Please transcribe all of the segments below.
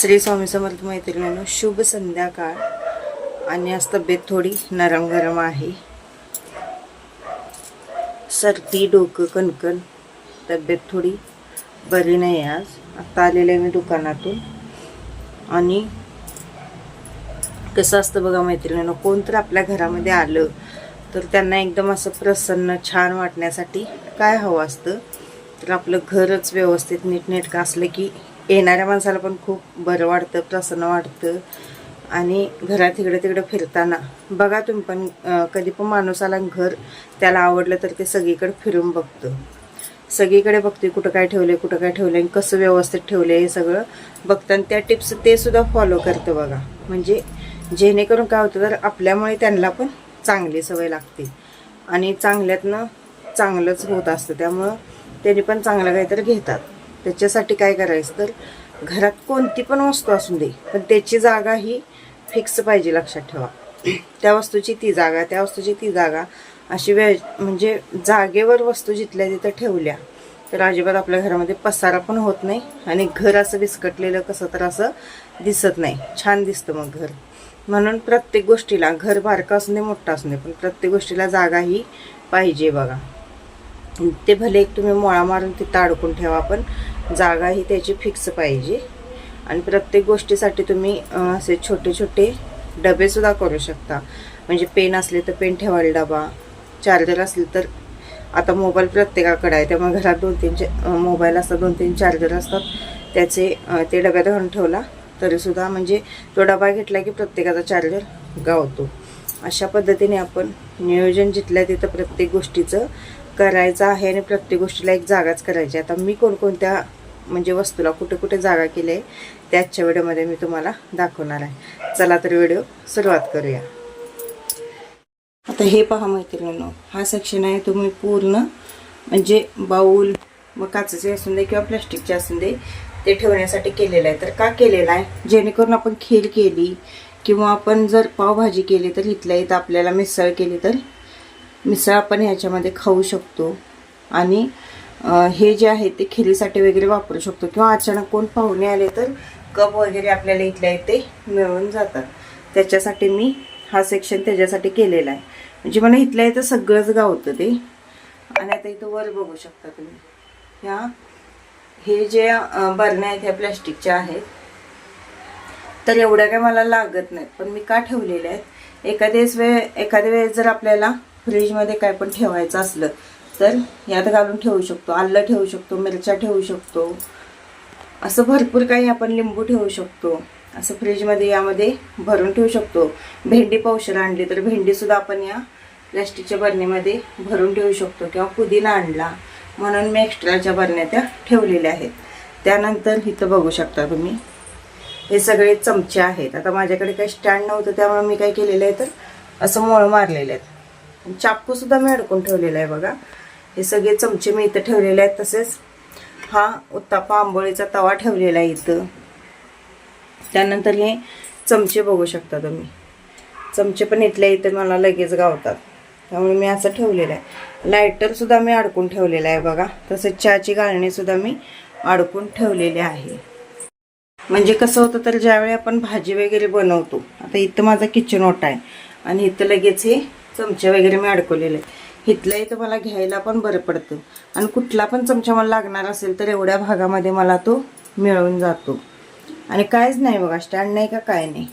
श्री स्वामी समर्थ मैत्रिणींनो शुभ संध्याकाळ. आणि आज तब्येत थोडी नरम गरम आहे. सर्दी डोकं कणकण तब्येत थोडी बरी नाही आज. आत्ता आलेले मी दुकानातून. आणि कसं असतं बघा मैत्रिणीनं कोण तर आपल्या घरामध्ये आलं तर त्यांना एकदम असं प्रसन्न छान वाटण्यासाठी काय हवं असतं? तर आपलं घरच व्यवस्थित नीटनेटकं असलं की येणाऱ्या माणसाला पण खूप बरं वाटतं प्रसन्न वाटतं. आणि घरात तिकडे तिकडे फिरताना बघा तुम्ही पण कधी पण माणूस आला घर त्याला आवडलं तर ते सगळीकडे फिरून बघतं. सगळीकडे बघते कुठं काय ठेवले कुठं काय ठेवले आणि कसं व्यवस्थित ठेवले हे सगळं बघतं आणि त्या टिप्स ते सुद्धा फॉलो करतं बघा. म्हणजे जेणेकरून काय होतं तर आपल्यामुळे त्यांना पण चांगली सवय लागते. आणि चांगल्यातनं चांगलंच होत असतं त्यामुळं त्यांनी पण चांगलं काहीतरी घेतात. त्याच्यासाठी काय करायचं तर घरात कोणती पण वस्तू असू दे पण त्याची जागा ही फिक्स पाहिजे लक्षात ठेवा. त्या वस्तूची ती जागा त्या वस्तूची ती जागा अशी वेळ म्हणजे जागेवर वस्तू जिथल्या तिथं ठेवल्या तर अजिबात आपल्या घरामध्ये पसारा पण होत नाही आणि घर असं विस्कटलेलं कसं तर असं दिसत नाही. छान दिसतं मग घर. म्हणून प्रत्येक गोष्टीला घर बारकं असू दे मोठं असू दे पण प्रत्येक गोष्टीला जागा ही पाहिजे बघा. ते भले एक तुम्ही मोळा मारून तिथं अडकून ठेवा पण जागा ही त्याची फिक्स पाहिजे. आणि प्रत्येक गोष्टीसाठी तुम्ही असे छोटे छोटे डबेसुद्धा करू शकता. म्हणजे पेन असले तर पेन ठेवायला डबा चार्जर असले तर आता मोबाईल प्रत्येकाकडे आहे त्यामुळे घरात दोन तीन मोबाईल असतात दोन तीन चार्जर असतात त्याचे ते डब्यात घालून ठेवला तरीसुद्धा म्हणजे तो डबा घेतला की प्रत्येकाचा चार्जर गावतो. अशा पद्धतीने आपण नियोजन जिथल्या तिथं प्रत्येक गोष्टीचं करायचं आहे आणि प्रत्येक गोष्टीला एक जागाच करायची. आता मी कोणकोणत्या म्हणजे वस्तूला कुठे कुठे जागा केली आहे त्याच्या व्हिडिओमध्ये मी तुम्हाला दाखवणार आहे. चला तर व्हिडिओ सुरुवात करूया. आता हे पहा मैत्रिणींनो हा सेक्शन आहे तुम्ही पूर्ण म्हणजे बाऊल मग काचेचे असून दे किंवा प्लॅस्टिकचे असून दे ते ठेवण्यासाठी केलेलं आहे. तर का केलेलं आहे? जेणेकरून आपण खीर केली किंवा आपण जर पावभाजी केली तर इथल्या इथं आपल्याला मिसळ केली तर मिसळ आपण ह्याच्यामध्ये खाऊ शकतो. आणि हे जे आहे ते खिरीसाठी वगैरे वापरू शकतो. किंवा अचानक कोण पाहुणे आले तर कप वगैरे आपल्याला इथल्या इथे मिळून जातात. त्याच्यासाठी मी हा सेक्शन त्याच्यासाठी केलेला आहे. म्हणजे मला इथल्या इथं सगळंच गावतं ते. आणि आता इथं वर बघू शकता तुम्ही. ह्या हे जे बरण्या आहेत ह्या प्लॅस्टिकच्या आहेत. तर एवढ्या काय मला लागत नाहीत. पण मी का ठेवलेल्या आहेत? एखाद्याच वेळ एखाद्या वेळेस जर आपल्याला फ्रीजमध्ये काय पण ठेवायचं असलं तर यात घालून ठेवू शकतो आलं ठेवू शकतो मिरच्या ठेवू शकतो. असं भरपूर काही आपण लिंबू ठेवू शकतो. असं फ्रीजमध्ये यामध्ये भरून ठेवू शकतो. भेंडी पावशर आणली तर भेंडीसुद्धा आपण या प्लॅस्टिकच्या बरणीमध्ये भरून ठेवू शकतो किंवा पुदिना आणला म्हणून मी एक्स्ट्राच्या बरण्या त्या ठेवलेल्या आहेत. त्यानंतर इथं बघू शकता तुम्ही. हे सगळे चमचे आहेत. आता माझ्याकडे काही स्टँड नव्हतं त्यामुळे मी काय केलेलं आहे तर असं मोळ मारलेले आहेत. चाकू सुद्धा मी अडकून ठेवलेला आहे बघा. हे सगळे चमचे मी इथं ठेवलेले आहेत तसेच. हा उत्तापा आंबोळीचा तवा ठेवलेला आहे इथं. त्यानंतर हे चमचे बघू शकता तुम्ही. चमचे पण इथल्या इथं मला लगेच गावतात. त्यामुळे मी असं ठेवलेलं आहे. लायटरसुद्धा मी अडकून ठेवलेलं आहे बघा. तसेच चहाची गाळणीसुद्धा मी अडकून ठेवलेली आहे. म्हणजे कसं होतं तर ज्यावेळी आपण भाजी वगैरे बनवतो आता इथं माझा किचन ओटा आहे. आणि इथं लगेच हे चमचे वगैरे मी अडकवलेले. इथलंही इथलं मला घ्यायला पण बरं पडतं. आणि कुठला पण चमचा मला लागणार असेल तर एवढ्या भागामध्ये मला तो मिळून जातो. आणि कायच नाही बघा स्टँड नाही का काय नाही.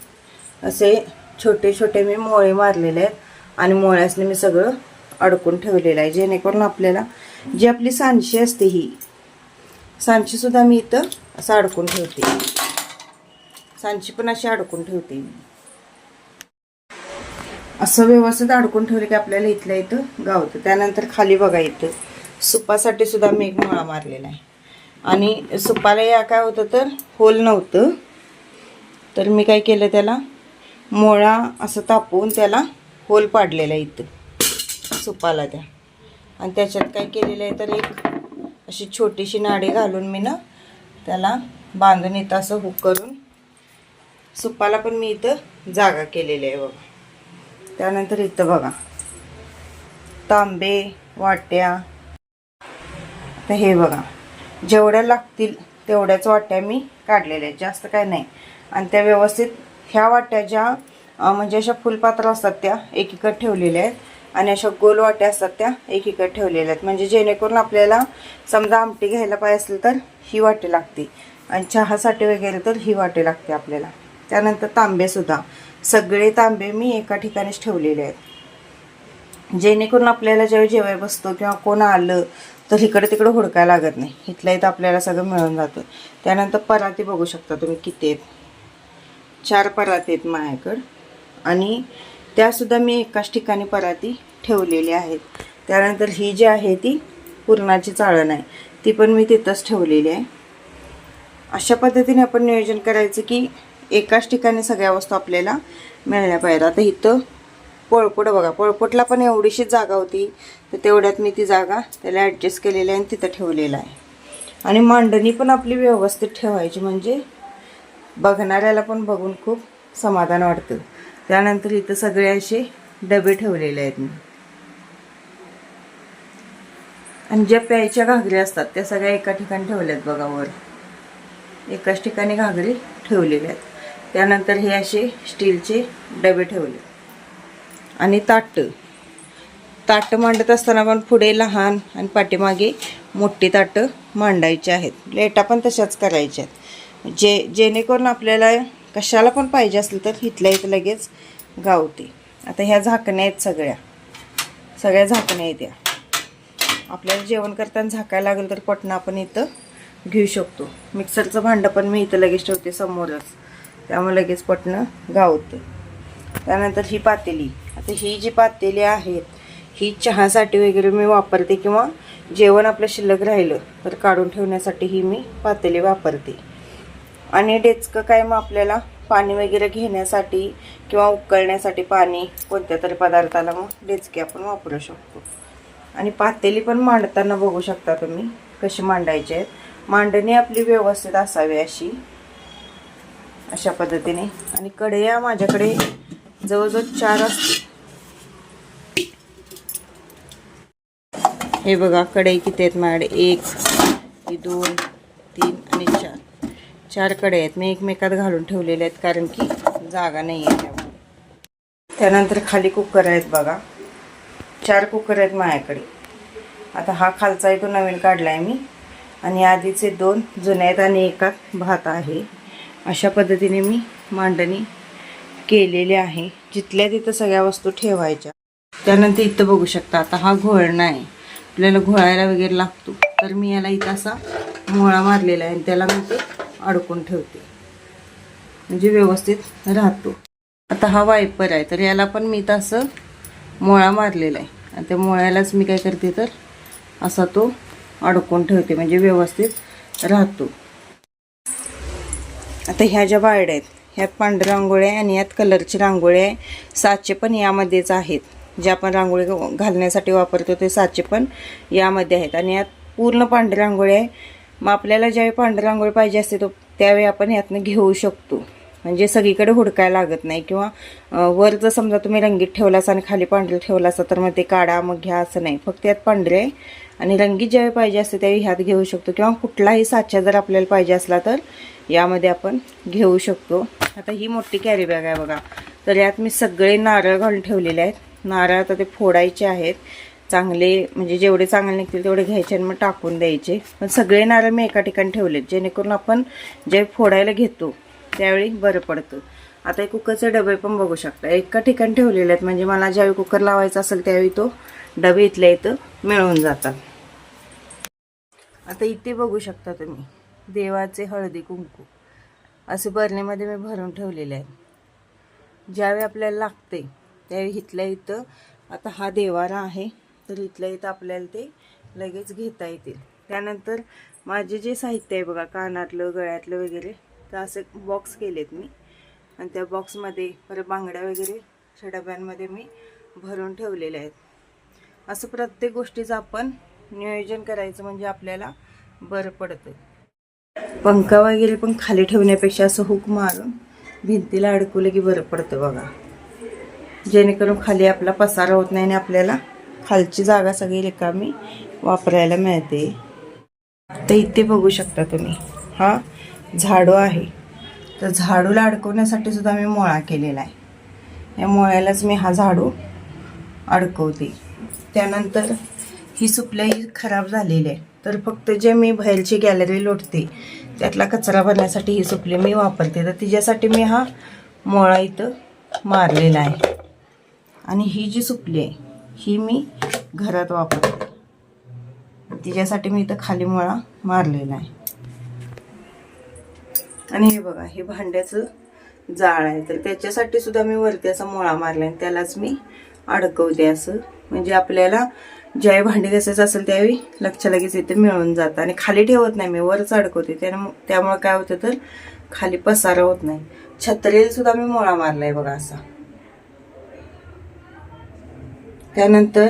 असे छोटे छोटे मी मोळे मारलेले आहेत. आणि मोळ्यासने मी सगळं अडकून ठेवलेलं आहे. जेणेकरून आपल्याला जी आपली सांडशी असते ही सांडशीसुद्धा मी इथं असं अडकून ठेवते. सांडशी पण अशी अडकून ठेवते मी. असं व्यवस्थित अडकून ठेवलं की आपल्याला इथल्या इथं गावतं त्यानंतर खाली बघा इथं. सुपासाठी सुद्धा मी एक मुळा मारलेला आहे. आणि सुपाला या काय होतं तर होल नव्हतं. तर मी काय केलं त्याला? मोळा असं तापवून त्याला होल पाडलेला आहे इथं. सुपाला त्या. आणि त्याच्यात काय केलेलं आहे तर एक अशी छोटीशी नाडी घालून मी ना त्याला बांधून इथं असं हुक करून सुपाला पण मी इथं जागा केलेली आहे बघा. त्यानंतर इथं बघा. तांबे वाट्या. आता हे बघा. जेवढ्या लागतील तेवढ्याच वाट्या मी काढलेल्या आहेत. जास्त काय नाही. आणि त्या व्यवस्थित ह्या वाट्या ज्या म्हणजे अशा फुलपात्र असतात त्या एकीकडे ठेवलेल्या आहेत. आणि अशा गोल वाट्या असतात त्या एकीकडे ठेवलेल्या आहेत. म्हणजे जेणेकरून आपल्याला समजा आमटी घ्यायला पाहिजे असेल तर ही वाटी लागते. आणि चहासाठी वगैरे तर ही वाटी लागते आपल्याला. त्यानंतर तांबेसुद्धा. सगळे तांबे मी एका ठिकाणीच ठेवलेले आहेत. जेणेकरून आपल्याला ज्यावेळी जेवाय बसतो किंवा कोण आलं तर इकडे तिकडे हुडकायला लागत नाही. इथल्या इथं आपल्याला सगळं मिळून जातं. त्यानंतर पराती बघू शकता तुम्ही किती आहेत. चार पराती आहेत माझ्याकडं. आणि त्यासुद्धा मी एकाच ठिकाणी पराती ठेवलेली आहेत. त्यानंतर ही जी आहे ती पुरणाची चाळण आहे. ती पण मी तिथंच ठेवलेली आहे. अशा पद्धतीने आपण नियोजन करायचं की एकाच ठिकाणी सगळ्या वस्तू आपल्याला मिळल्या पाहिजेत. आता इथं पोळपोट बघा पोळपोटला पण एवढीशीच जागा होती तर तेवढ्यात मी ती जागा त्याला ॲडजस्ट केलेली आहे आणि तिथं ठेवलेलं आहे. आणि मांडणी पण आपली व्यवस्थित ठेवायची म्हणजे बघणाऱ्याला पण बघून खूप समाधान वाटतं. त्यानंतर इथं सगळे असे डबे ठेवलेले आहेत मी. आणि ज्या प्यायच्या घागरी असतात त्या सगळ्या एका ठिकाणी ठेवल्यात बघा वर. एकाच ठिकाणी घागरी ठेवलेल्या आहेत. त्यानंतर हे असे स्टीलचे डबे ठेवले. आणि ताटं. ताटं मांडत असताना पण पुढे लहान आणि पाठीमागे मोठी ताटं मांडायची आहेत. प्लेटा पण तशाच करायच्या आहेत. जे जेणेकरून आपल्याला कशाला पण पाहिजे असलं तर इथल्या इथं लगेच गावते. आता ह्या झाकण्या आहेत सगळ्या. सगळ्या झाकण्या आहेत या. आपल्याला जेवण करताना झाकायला लागेल तर पटणं आपण इथं घेऊ शकतो. मिक्सरचं भांडं पण मी इथं लगेच ठेवते समोरच. त्यामुळे लगेच पटणं गावतं त्यानंतर ही पातेली. आता ही जी पातेली आहेत ही चहासाठी वगैरे मी वापरते किंवा जेवण आपलं शिल्लक राहिलं तर काढून ठेवण्यासाठी ही मी पातेली वापरते. आणि डेचकं काय मग आपल्याला पाणी वगैरे घेण्यासाठी किंवा उकळण्यासाठी पाणी कोणत्या तरी पदार्थाला मग डेचके आपण वापरू शकतो. आणि पातेली पण मांडताना बघू शकता तुम्ही कशी मांडायची आहेत. मांडणी आपली व्यवस्थित असावी अशी. अशा पद्धतीने. आणि कढया माझ्याकडे जवळजवळ चार हे बघा कढई किती आहेत माझ्याकडे? एक ही दोन तीन आणि चार. चार कढई आहेत. मी एकमेकात घालून ठेवलेले आहेत कारण की जागा नाही आहे त्यामुळे. त्यानंतर खाली कुकर आहेत बघा. चार कुकर आहेत माझ्याकडे. आता हा खालचा आहे तो नवीन काढला आहे मी. आणि आधीचे दोन जुने आहेत आणि एकात भात आहे. अशा पद्धतीने मी मांडणी केलेली आहे. जिथल्या तिथं सगळ्या वस्तू ठेवायच्या. त्यानंतर इथं बघू शकता आता हा घोळणा आहे आपल्याला घोळायला वगैरे लागतो. तर मी याला इथं असा मोळा मारलेला आहे आणि त्याला मी ते अडकून ठेवते. म्हणजे व्यवस्थित राहतो. आता हा वायपर आहे. तर याला पण मी इथं असं मोळा मारलेला आहे. आणि त्या मोळ्यालाच मी काय करते तर असा तो अडकून ठेवते. म्हणजे व्यवस्थित राहतो. आता ह्या ज्या बारड्या आहेत ह्यात पांढऱ्या रांगोळ्या आहे आणि यात कलरची रांगोळी आहे. साचे पण यामध्येच आहेत. जे आपण रांगोळी घालण्यासाठी वापरतो ते साचे पण यामध्ये आहेत. आणि यात पूर्ण पांढरी रांगोळी आहे. मग आपल्याला ज्यावेळी पांढरी रांगोळी पाहिजे असते तो त्यावेळी आपण यातनं घेऊ शकतो. म्हणजे सगळीकडे हुडकायला लागत नाही किंवा वर जर समजा तुम्ही रंगीत ठेवलास आणि खाली पांढरे ठेवला असा तर मग ते काढा मग घ्या असं नाही. फक्त यात पांढरे आहे आणि रंगीत ज्यावेळी पाहिजे असते त्यावेळी ह्यात घेऊ शकतो. किंवा कुठलाही साचा जर आपल्याला पाहिजे असला तर यामध्ये आपण घेऊ शकतो. आता ही मोठी कॅरी बॅग आहे बघा. तर यात मी सगळे नारळ घालून ठेवलेले आहेत. नारळ आता ते फोडायचे आहेत. चांगले म्हणजे जेवढे चांगले निघतील तेवढे घ्यायचे आणि मग टाकून द्यायचे. पण सगळे नारळ मी एका ठिकाणी ठेवलेत जेणेकरून आपण जे फोडायला घेतो त्यावेळी बरं पडतं. आता हे कुकरचे डबे पण बघू शकता. एका ठिकाणी ठेवलेले आहेत. म्हणजे मला ज्यावेळी कुकर लावायचा असेल त्यावेळी तो डबे इथल्या इथं मिळून जातात. आता इथे बघू शकता तुम्ही देवाचे हळदी कुंकू असे बरणीमध्ये मी भरून ठेवलेले आहेत. ज्यावेळी आपल्याला लागते त्यावेळी इथल्या इथं आता हा देवारा आहे तर इथल्या इथं आपल्याला ते लगेच घेता येतील. त्यानंतर माझे जे साहित्य आहे बघा कानातलं गळ्यातलं वगैरे तर असे बॉक्स केलेत मी. आणि त्या बॉक्समध्ये परत बांगड्या वगैरे अशा डब्यांमध्ये मी भरून ठेवलेल्या आहेत. असं प्रत्येक गोष्टीचं आपण नियोजन करायचं म्हणजे आपल्याला बरं पडतं. पंखा वगैरे पण खाली ठेवण्यापेक्षा असं हुक मारून भिंतीला अडकवलं की बरं पडतं बघा. जेणेकरून खाली आपला पसारा होत नाही आणि आपल्याला खालची जागा सगळी रिकामी वापरायला मिळते. तर इथे बघू शकता तुम्ही. हा झाडू आहे. तर झाडूला अडकवण्यासाठी सुद्धा मी मोळा केलेला आहे. या मोळ्यालाच मी हा झाडू अडकवते. त्यानंतर ही सुपलाई खराब झालेली आहे. तर फक्त जे मी बाहेरची गॅलरी लोटते त्यातला कचरा भरण्यासाठी ही सुपली मी वापरते. तर तिच्यासाठी मी हा मोळा इथं मारलेला आहे. आणि ही जी सुपली आहे ही मी घरात वापरते. तिच्यासाठी मी इथं खाली मोळा मारलेला आहे. आणि हे बघा हे भांड्याचं जाळ आहे. तर त्याच्यासाठी सुद्धा मी वरती असा मोळा मारला आणि त्यालाच मी अडकवते असं. म्हणजे आपल्याला ज्यावेळी भांडी घासायचं असेल त्यावेळी लक्ष लगेच इथे मिळून जातं. आणि खाली ठेवत नाही मी वरच अडकवते. त्यानं त्यामुळे काय होतं तर खाली पसारा होत नाही. छत्रीला सुद्धा मी मोळा मारलाय बघा असा. त्यानंतर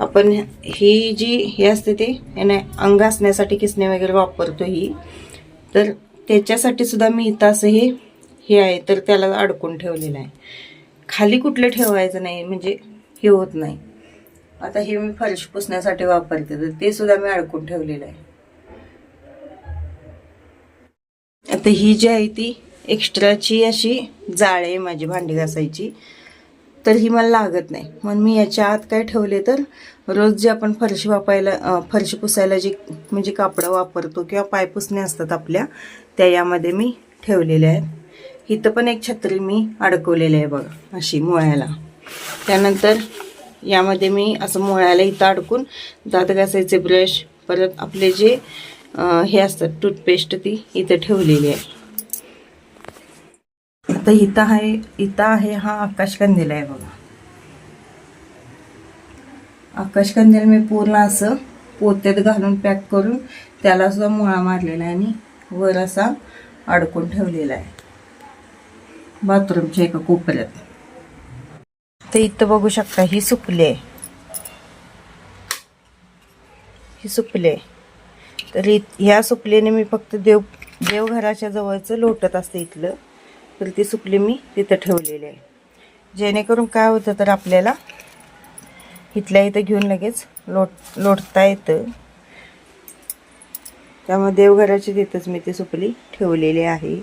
आपण ही जी हे असते ते याने अंग असण्यासाठी किसणे वगैरे वापरतो ही. तर त्याच्यासाठी सुद्धा मी इथं असं हे हे आहे तर त्याला अडकून ठेवलेलं आहे. खाली कुठलं ठेवायचं नाही म्हणजे हे होत नाही. आता हे मी फरश पुसण्यासाठी वापरते तर ते सुद्धा मी अडकून ठेवलेलं आहे. आता ही जी आहे ती एक्स्ट्राची अशी जाळे आहे माझी भांडी घासायची. तर ही मला लागत नाही. म्हणून मी याच्या आत काय ठेवले तर रोज जे आपण फरशी वापायला फरशी पुसायला जी म्हणजे कापडं वापरतो किंवा पाय पुसणे असतात आपल्या त्या यामध्ये मी ठेवलेल्या आहेत. इथं पण एक छत्री मी अडकवलेली आहे बघा अशी मुळ्याला. त्यानंतर यामध्ये मी असं मुळ्याला इथं अडकून दात घासायचे ब्रश परत आपले जे हे असतात टूथपेस्ट ती इथं ठेवलेली आहे. आता इथं आहे इथं आहे हा आकाशकंदील आहे बघा. आकाशकंदील मी पूर्ण असं पोत्यात घालून पॅक करून त्याला सुद्धा मुळा मारलेला आहे आणि वर असा अडकून ठेवलेला आहे. बाथरूमच्या एका कोपऱ्यात. तर इथं बघू शकता ही सुकली आहे. ही सुकली आहे. तर ह्या सुकलीने मी फक्त देव देवघराच्या जवळचं लोटत असते इथलं. तर ती सुकली मी तिथं ठेवलेली आहे. जेणेकरून काय होतं तर आपल्याला इथल्या इथं घेऊन लगेच लोट लोटता येतं. त्यामुळे देवघराची तिथंच मी ती सुकली ठेवलेली आहे.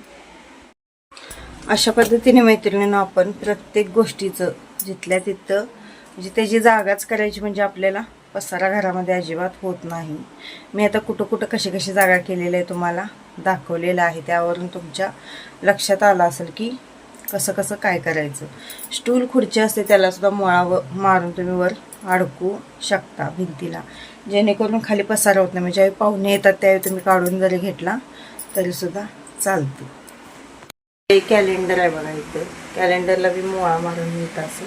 अशा पद्धतीने मैत्रिणीनं आपण प्रत्येक गोष्टीचं जिथल्या तिथं म्हणजे त्याची जागाच करायची म्हणजे आपल्याला पसारा घरामध्ये अजिबात होत नाही. मी आता कुठं कुठं कशी कशी जागा केलेली आहे तुम्हाला दाखवलेलं आहे. त्यावरून तुमच्या लक्षात आलं असेल की कसं कसं काय करायचं. स्टूल खुर्ची असते त्यालासुद्धा मुळा व मारून तुम्ही वर अडकू शकता भिंतीला. जेणेकरून खाली पसारा होत नाही. म्हणजे पाहुणे येतात त्यावेळी तुम्ही काढून जरी घेतला तरीसुद्धा चालते. हे कॅलेंडर आहे बघा इथं. कॅलेंडरला बी मुळा मारून मी असं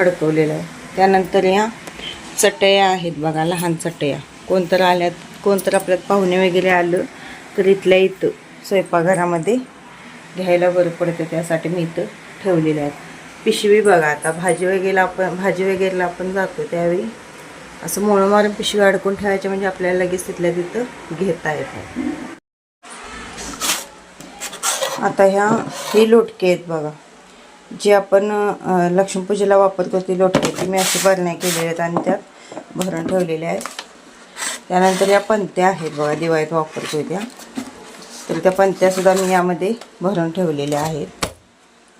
अडकवलेलं आहे. त्यानंतर या चटया आहेत बघा लहान चटया. कोणतर आल्यात कोणतर आपल्यात पाहुणे वगैरे आलं तर इथल्या इथं स्वयंपाकघरामध्ये घ्यायला बरं पडतं त्यासाठी मी इथं ठेवलेले आहेत पिशवी बघा आता भाजी वगैरे आपण भाजी वगैरेला आपण जातो त्यावेळी. असं मोळं मारून पिशवी अडकून ठेवायची म्हणजे आपल्याला लगेच तिथल्या तिथं घेता येतं. आता ह्या ही लोटके आहेत बघा. जे आपण लक्ष्मीपूजेला वापरतो ती लोटके ती मी अशी भरण्या केलेल्या आहेत आणि त्यात भरून ठेवलेल्या आहेत. त्यानंतर या पंत्या आहेत बघा दिवाळीत वापरतो त्या. तर त्या पंत्यासुद्धा मी यामध्ये भरून ठेवलेल्या आहेत.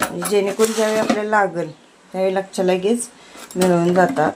म्हणजे जेणेकरून ज्यावेळी आपल्याला लागेल त्यावेळी लक्ष लगेच मिळून जातात.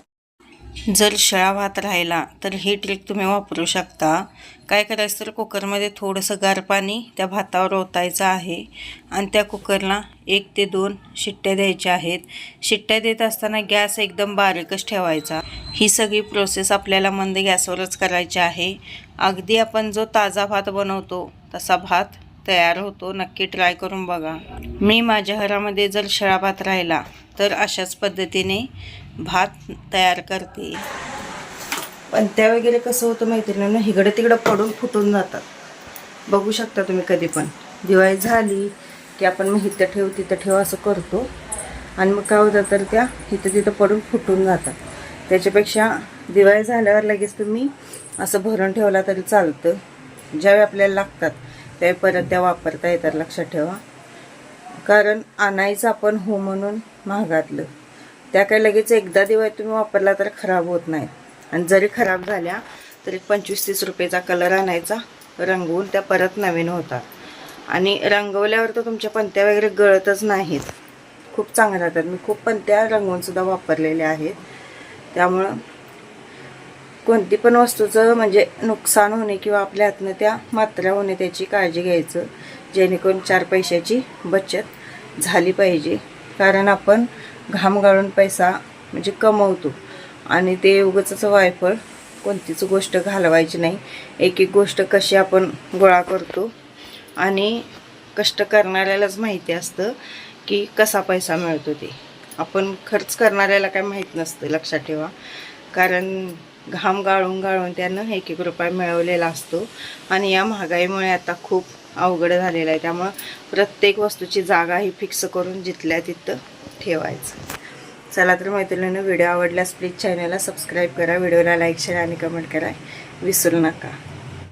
जर शिळा भात राहिला तर ही ट्रिक तुम्ही वापरू शकता. काय करायचं तर कुकरमध्ये थोडंसं गार पाणी त्या भातावर ओतायचं आहे आणि त्या कुकरला एक ते दोन शिट्ट्या द्यायच्या आहेत. शिट्ट्या देत असताना गॅस एकदम बारीकच ठेवायचा. ही सगळी प्रोसेस आपल्याला मंद गॅसवरच करायची आहे. अगदी आपण जो ताजा भात बनवतो तसा भात तयार होतो. नक्की ट्राय करून बघा. मी माझ्या घरामध्ये जर शिळा भात राहिला तर अशाच पद्धतीने भात तयार करते. पण त्या वगैरे कसं होतं मैत्रिणींना हिकडं तिकडं पडून फुटून जातात. बघू शकता तुम्ही कधी पण. दिवाळी झाली की आपण मग इथं ठेव तिथं ठेव असं करतो. आणि मग काय होतं तर त्या इथं तिथं पडून फुटून जातात. त्याच्यापेक्षा दिवाळी झाल्यावर लगेच तुम्ही असं भरून ठेवला तरी चालतं. ज्यावेळी आपल्याला लागतात त्यावेळी परत त्या वापरता येतात. लक्षात ठेवा. कारण आणायचं आपण हो म्हणून महागातलं. त्या काय लगेच एकदा दिवाळी तुम्ही वापरला तर खराब होत नाही. आणि जरी खराब झाल्या तरी पंचवीस तीस रुपयेचा कलर आणायचा रंगवून त्या परत नवीन होतात. आणि रंगवल्यावर तर तुमच्या पंत्या वगैरे गळतच नाहीत. खूप चांगल्या राहतात. मी खूप पंत्या रंगवूनसुद्धा वापरलेल्या आहेत. त्यामुळं कोणती पण वस्तूचं म्हणजे नुकसान होणे किंवा आपल्या हातनं त्या मात्रा होणे त्याची काळजी घ्यायचं जेणेकरून चार पैशाची बचत झाली पाहिजे. कारण आपण घाम गाळून पैसा म्हणजे कमवतो. आणि ते उगच वायफळ कोणतीच गोष्ट घालवायची नाही. एक एक गोष्ट कशी आपण गोळा करतो. आणि कष्ट करणाऱ्यालाच माहिती असतं की कसा पैसा मिळतो ते. आपण खर्च करणाऱ्याला काय माहीत नसतं लक्षात ठेवा. कारण घाम गाळून गाळून त्यानं एक एक रुपया मिळवलेला असतो. आणि या महागाईमुळे आता खूप अवघड झालेला आहे. त्यामुळं प्रत्येक वस्तूची जागा ही फिक्स करून जिथल्या तिथं ठेवायचं. चला तर मैत्रिणीनं व्हिडिओ आवडल्यास प्लीज चॅनलला सबस्क्राईब करा व्हिडिओला लाईक शेअर आणि कमेंट करा. विसरू नका.